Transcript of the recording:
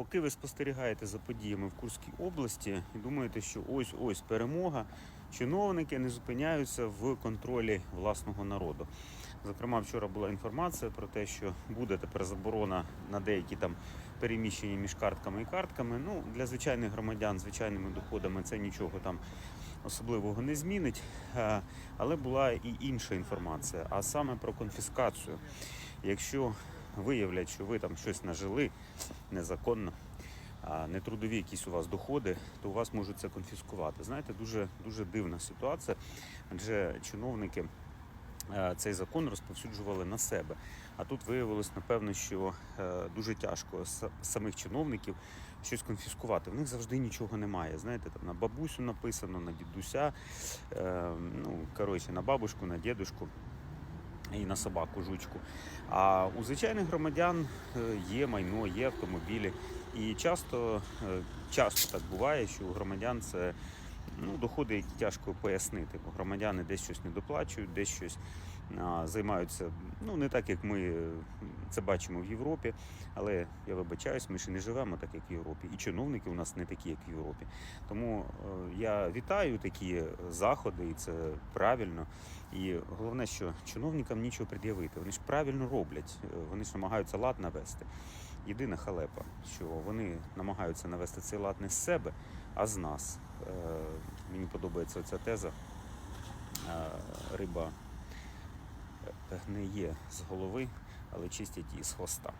Поки ви спостерігаєте за подіями в Курській області і думаєте, що ось ось перемога, чиновники не зупиняються в контролі власного народу. Зокрема, вчора була інформація про те, що буде тепер заборона на деякі там переміщення між картками і картками. Ну, для звичайних громадян звичайними доходами це нічого там особливого не змінить. Е, Але була і інша інформація, а саме про конфіскацію. Якщо виявлять, що ви там щось нажили незаконно, а не трудові якісь у вас доходи, то у вас можуть це конфіскувати. Знаєте, дуже, дуже дивна ситуація, адже чиновники е, цей закон розповсюджували на себе. А тут виявилось, напевно, що е, дуже тяжко самих чиновників щось конфіскувати. В них завжди нічого немає. Знаєте, там на бабусю написано, на дідуся, е, ну коротше, на бабушку, на дідушку. І на собаку жучку. А у звичайних громадян е, є майно, є автомобілі. І часто, е, часто так буває, що у громадян це ну, доходи, які тяжко пояснити, бо громадяни десь щось не доплачують, десь щось а, займаються ну, не так, як ми е, це бачимо в Європі. Але я вибачаюсь, ми ще не живемо так, як в Європі. І чиновники у нас не такі, як в Європі. Тому е, я вітаю такі е, заходи, і це правильно. І головне, що чиновникам нічого пред'явити. Вони ж правильно роблять, е, вони ж намагаються лад навести. Єдина халепа, що вони намагаються навести цей лад не з себе, а з нас. Мені подобається ця теза. Риба е, гниє з голови, але чистять її з хвоста.